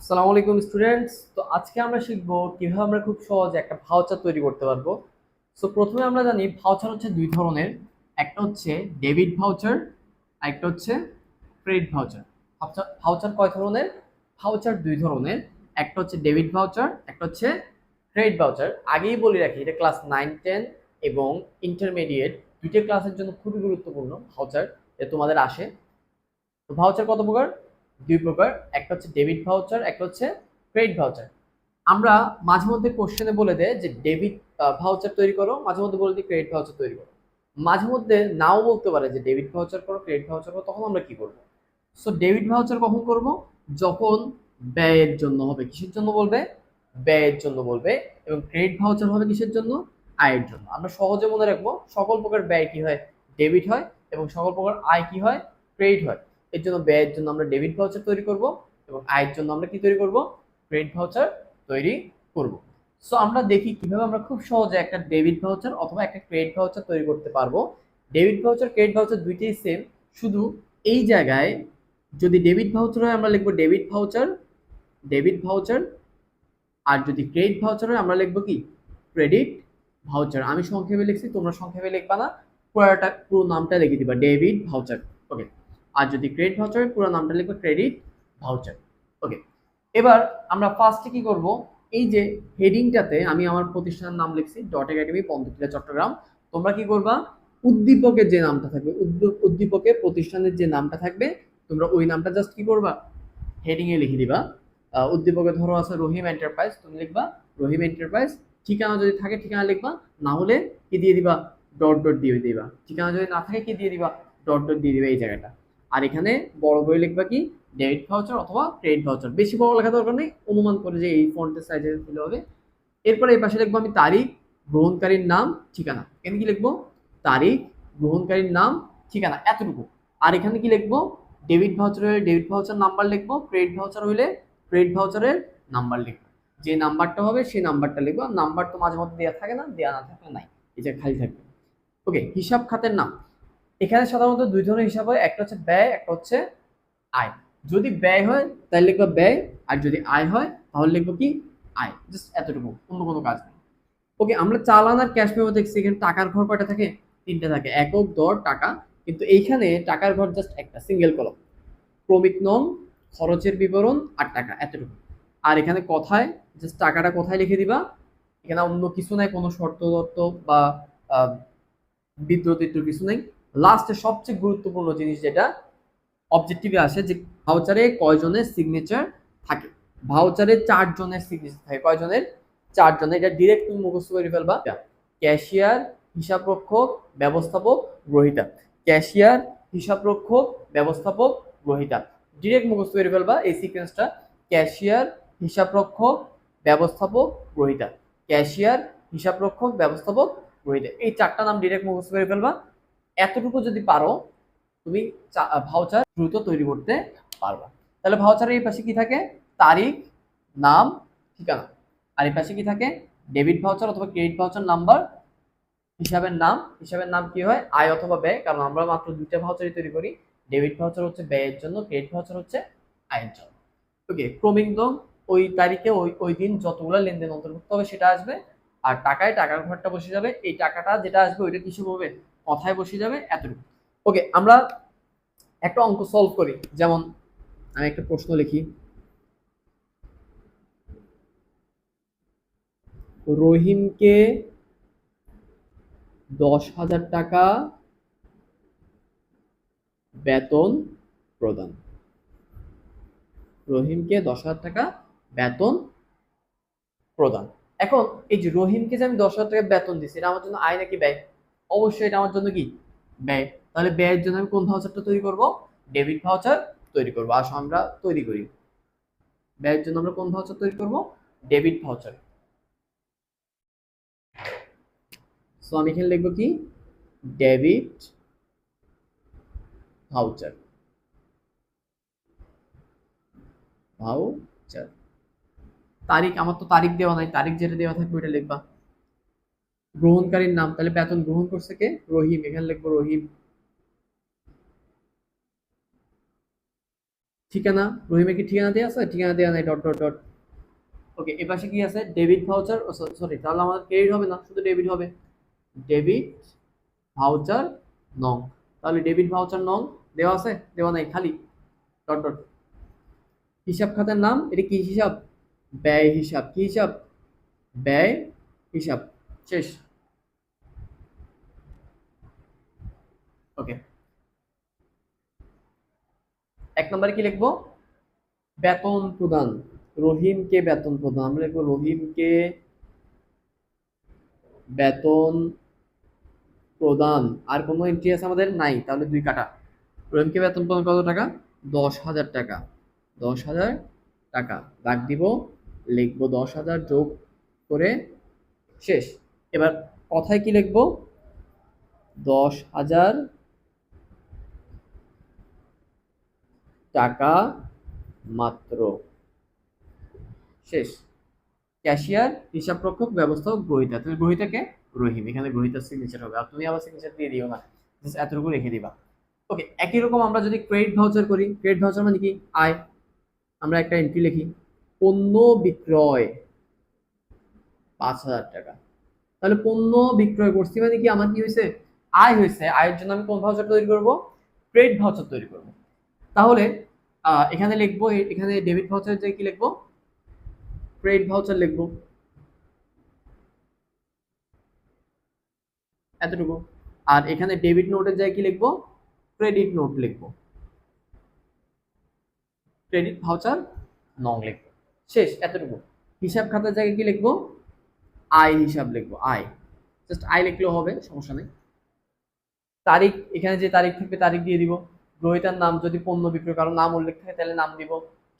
আসসালামু আলাইকুম স্টুডেন্টস তো আজকে আমরা শিখব কীভাবে আমরা খুব সহজে একটা ভাউচার তৈরি করতে পারব। সো প্রথমে আমরা জানি ভাউচার হচ্ছে দুই ধরনের। একটা হচ্ছে ডেবিট ভাউচার আর একটা হচ্ছে ক্রেডিট ভাউচার ভাউচার কয় ধরনের? ভাউচার দুই ধরনের। একটা হচ্ছে ডেবিট ভাউচার একটা হচ্ছে ক্রেডিট ভাউচার আগেই বলে রাখি, এটা ক্লাস নাইন টেন এবং ইন্টারমিডিয়েট দুইটা ক্লাসের জন্য খুবই গুরুত্বপূর্ণ ভাউচার এটা তোমাদের আসে। তো ভাউচার কত প্রকার? দুই প্রকার, একটা হচ্ছে ডেবিট ভাউচার, একটা হচ্ছে ক্রেডিট ভাউচার। আমরা মাঝে মধ্যে কোশ্চেনে বলে দেয় যে ডেবিট ভাউচার তৈরি করো, মাঝে মধ্যে বলে দিই ক্রেডিট ভাউচার তৈরি করো। মাঝে মধ্যে নাও বলতে পারে যে ডেবিট ভাউচার করো, ক্রেডিট ভাউচার করো, তখন আমরা কি করব? সো ডেবিট ভাউচার কখন করব? যখন ব্যয়ের জন্য হবে। কিসের জন্য বলবে? ব্যয়ের জন্য বলবে। এবং ক্রেডিট ভাউচার হবে কিসের জন্য? আয়ের জন্য। আমরা সহজে মনে রাখব, সকল প্রকার ব্যয় কি হয়? ডেবিট হয় এবং সকল প্রকার আয় কি হয়? ক্রেডিট হয়। এর জন্য ব্যয়ের জন্য আমরা ডেবিট ভাউচার তৈরি করব এবং আয়ের জন্য আমরা কি তৈরি করব? ক্রেডিট ভাউচার তৈরি করব। সো আমরা দেখি কীভাবে আমরা খুব সহজে একটা ডেবিট ভাউচার অথবা একটা ক্রেডিট ভাউচার তৈরি করতে পারব। ডেবিট ভাউচার, ক্রেডিট ভাউচার দুইটাই সেম শুধু এই জায়গায় যদি ডেবিট ভাউচার হয় আমরা লিখব ডেবিট ভাউচার ডেবিট ভাউচার, আর যদি ক্রেডিট ভাউচার হয় আমরা লিখব কি? Credit voucher. আমি সংক্ষেপে লিখছি, তোমরা সংক্ষেপে লিখবা না, পুরোটা, পুরো নামটা লিখে দিবা, ডেবিট ভাউচার। ওকে আর যদি ক্রেডিট ভাউচারের পুরো নামটা লিখব ক্রেডিট ভাউচার ওকে এবার আমরা ফার্স্টে কি করব? এই যে হেডিংটাতে আমি আমার প্রতিষ্ঠানের নাম লিখছি ডট একাডেমি পন্দকিলা চট্টগ্রাম। তোমরা কি করবা? উদ্দীপকের যে নামটা থাকবে উদ্দ- উদ্দীপকে প্রতিষ্ঠানের যে নামটা থাকবে, তোমরা ওই নামটা জাস্ট কি করবা? হেডিং এ লিখে দিবা। উদ্দীপকে ধরো আছে রহিম এন্টারপ্রাইজ তুমি লিখবা, রহিম এন্টারপ্রাইজ ঠিকানা যদি থাকে, ঠিকানা লিখবা, না হলে কি দিয়ে দিবা? ডট ডট দিয়ে দিবা। ঠিকানা যদি না থাকে, কি দিয়ে দিবা? ডট ডট দিয়ে দিবা এই জায়গাটা। আর এখানে বড় করে লিখবা কি ডেবিট ভাউচার অথবা ক্রেডিট ভাউচার বেশি বড় লেখা দরকার নেই, অনুমান করে যে এই ফন্টের সাইজে দিলে হবে। এরপরে এই পাশে লিখব আমি তারিখ, গ্রহণকারীর নাম, ঠিকানা। এখানে কি লিখব? তারিখ, গ্রহণকারীর নাম, ঠিকানা, এতটুকু। আর এখানে কি লিখব? ডেবিট ভাউচার হলে ডেবিট ভাউচার নাম্বার লিখব ক্রেডিট ভাউচার হলে ক্রেডিট ভাউচারের নাম্বার লিখব। যে নাম্বারটা হবে, সেই নাম্বারটা লিখব। নাম্বার তো মাঝে মধ্যে দেওয়া থাকে না দেওয়া না থাকলে নাই। এটা খালি থাকবে। ওকে হিসাব খাতের নাম। এখানে সাধারণত দুই ধরনের হিসাব হয়, একটা হচ্ছে ব্যয়, একটা হচ্ছে আয়। যদি ব্যয় হয়, তাহলে লিখব ব্যয়, আর যদি আয় হয়, তাহলে লিখব কি? আয়। জাস্ট এতটুকু, অন্য কোনো কাজ নেই। ওকে, আমরা চালান আর ক্যাশ মেমো দেখছি এখানে টাকার ঘর কয়টা থাকে? তিনটা থাকে, একক দর টাকা। কিন্তু এইখানে টাকার ঘর জাস্ট একটা, সিঙ্গেল কলম। ক্রমিক নং, খরচের বিবরণ আর টাকা, এতটুকু। আর এখানে কথায়, জাস্ট টাকাটা কোথায় লিখে দিবা? এখানে অন্য কিছু নাই, কোনো শর্ত দত্ত বা বিদ্যুতিত্ব কিছু নেই। লাস্টে সবচেয়ে গুরুত্বপূর্ণ জিনিস যেটা অবজেক্টিভে আসে যে ভাউচারে কয়জনের সিগনেচার থাকে। ভাউচারে চারজনের সিগনেচার থাকে। কয়জনের? চারজনের। এটা ডিরেক্ট তুমি মুখস্থ করে ফেলবা। ক্যাশিয়ার হিসাবরক্ষক ব্যবস্থাপক গ্রহিতা। ক্যাশিয়ার হিসাবরক্ষক ব্যবস্থাপক গ্রহিতা। ডিরেক্ট মুখস্থ করে ফেলবা এই সিকোয়েন্সটা ক্যাশিয়ার হিসাবরক্ষক ব্যবস্থাপক গ্রহিতা। ক্যাশিয়ার হিসাবরক্ষক ব্যবস্থাপক গ্রহিতা। এই চারটা নাম ডিরেক্ট মুখস্থ করে ফেলবা। এতটুকু যদি পারো, তুমি ভাউচার দ্রুত তৈরি করতে পারবা। তাহলে ভাউচারের এই পাশে কি থাকে? তারিখ, নাম, ঠিকানা। আর এই পাশে কি থাকে? ডেবিট ভাউচার অথবা ক্রেডিট ভাউচার নাম্বার হিসাবের নাম। হিসাবের নাম কি হয়? আয় অথবা ব্যয়। কারণ আমরা মাত্র দুইটা ভাউচারই তৈরি করি। ডেবিট ভাউচার হচ্ছে ব্যয়ের জন্য ক্রেডিট ভাউচার হচ্ছে আয়ের জন্য। ওকে ক্রমিক দম, ওই তারিখে ওই ওই দিন যতগুলো লেনদেন অন্তর্ভুক্ত হবে সেটা আসবে। আর টাকায় টাকার ঘরটা বসে যাবে। এই টাকাটা যেটা আসবে, ওইটা কিছু হবে কথায় বসে যাবে এতটুকু। ওকে আমরা একটা অঙ্ক সলভ করি। যেমন আমি একটা প্রশ্ন লিখি। রহিমকে দশ হাজার টাকা বেতন প্রদান। রহিমকে দশ হাজার টাকা বেতন প্রদান। এখন এই যে রহিমকে যে আমি দশ হাজার টাকা বেতন দিচ্ছি এটা আমার জন্য আয় নাকি ব্যয়? অবশ্যই এটা আমার জন্য কি? ব্যয়। তাহলে ব্যয়ের জন্য আমি কোন ভাউচারটা তৈরি করব? ডেবিট ভাউচার তৈরি করব। আসো আমরা তৈরি করি। ব্যয়ের জন্য আমরা কোন ভাউচার তৈরি করব? ডেবিট ভাউচার সো আমি এখানে লিখব কি? ডেবিট ভাউচার ভাউচার তারিখ, আমার তো তারিখ দেওয়া নাই। তারিখ যেটা দেওয়া থাকবে ওইটা লিখবা। গ্রহণকারীর নাম, তাহলে বেতন গ্রহণ করছে কে? রহিম, এখানে লিখব রহিম। ঠিকানা? রহিমের কি ঠিকানা দেওয়া আছে? ঠিকানা দেওয়া নাই ডট ডট ডট ওকে পাশে কি আছে? ডেবিট ভাউচার সরি তাহলে আমাদের ক্রেডিট হবে না, শুধু ডেবিট হবে। ডেবিট ভাউচার নং। তাহলে ডেবিট ভাউচার নং দেওয়া আছে? দেওয়া নাই, খালি। ডট ডট হিসাব খাতার নাম, এটা কি হিসাব? ব্যয় হিসাব। কি হিসাব? ব্যয় হিসাব। শেষ। ওকে এক নম্বরে কি লিখব? বেতন প্রদান। রহিমকে বেতন প্রদান। আমরা লিখব রহিমকে বেতন প্রদান। আর কোনো এন্ট্রি আছে আমাদের? নাই। তাহলে দুই কাটা। রহিমকে বেতন প্রদান কত টাকা? দশ হাজার টাকা। দশ হাজার টাকা। দাগ দিব। লিখব দশ হাজার যোগ করে শেষ। এবার কথায় কি লিখব? দশ হাজার টাকা মাত্র। শেষ। ক্যাশিয়ার, হিসাব হিসাবরক্ষক ব্যবস্থাপক, গ্রহিতা। তুমি গ্রহিতাকে রহিম। এখানে গ্রহিতার সিগনেচার হবে। আর তুমি আবার সিগনেচার দিয়ে দিও না। এতটুকু রেখে দিবা। ওকে একই রকম আমরা যদি ক্রেডিট ভাউচার করি ক্রেডিট ভাউচার মানে কি? আয়। আমরা একটা এন্ট্রি লিখি। পণ্য বিক্রয় পাঁচ হাজার টাকা। তাহলে পণ্য বিক্রয় করছি মানে কি? আমার কি হয়েছে আয় হয়েছে আয়ের জন্য আমি কোন ভাউচার তৈরি করব? ক্রেডিট ভাউচার তৈরি করব। তাহলে এখানে লিখব এখানে ডেবিট ভাউচার যে কি লিখব? ক্রেডিট ভাউচার লিখব। এতটুকু। আর এখানে ডেবিট নোটের জায়গায় কি লিখব? ক্রেডিট নোট লিখব। ক্রেডিট ভাউচার নং লিখব। শেষ, এতটুকু। হিসাব খাতার জায়গায় কি লিখব? আয় হিসাব লিখব, আয়। জাস্ট আয় লিখলেও হবে, সমস্যা নেই। তারিখ, এখানে যে তারিখ থাকবে, তারিখ দিয়ে দিব। গ্রহিতার নাম যদি পণ্য বিক্রয় কারও নাম উল্লেখ থাকে তাহলে নাম দিব।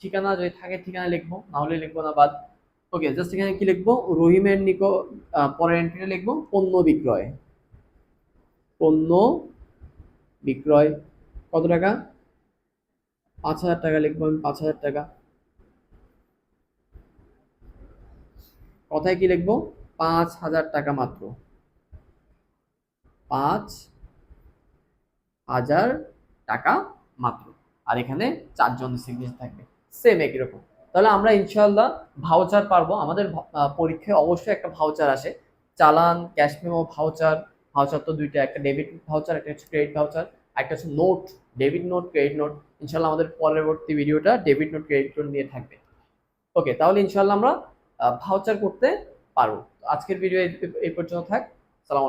ঠিকানা যদি থাকে ঠিকানা লিখব না হলে লিখব না বাদ। ওকে জাস্ট এখানে কি লিখব? রহিমের নিকো আহ, পরের এন্ট্রিটা লিখব পণ্য বিক্রয়। পণ্য বিক্রয় কত টাকা? পাঁচ হাজার টাকা লিখব আমি পাঁচ হাজার টাকা। কথায় কি লিখব? পাঁচ হাজার টাকা মাত্র। পাঁচ হাজার টাকা মাত্র। আর এখানে চারজন সিগনেচার থাকবে। সেম একই রকম। তাহলে আমরা ইনশাল্লাহ ভাউচার পারব। আমাদের পরীক্ষায় অবশ্যই একটা ভাউচার আসে। চালান ক্যাশ মেমো ভাউচার ভাউচার তো দুইটা। একটা ডেবিট ভাউচার একটা হচ্ছে ক্রেডিট ভাউচার একটা হচ্ছে note debit note credit note ইনশাল্লাহ আমাদের পরবর্তী ভিডিওটা ডেবিট নোট ক্রেডিট নোট নিয়ে থাকবে। ওকে তাহলে ইনশাল্লাহ আমরা ভাউচার করতে পারব। আজকের ভিডিও এই পর্যন্ত থাক। সালাম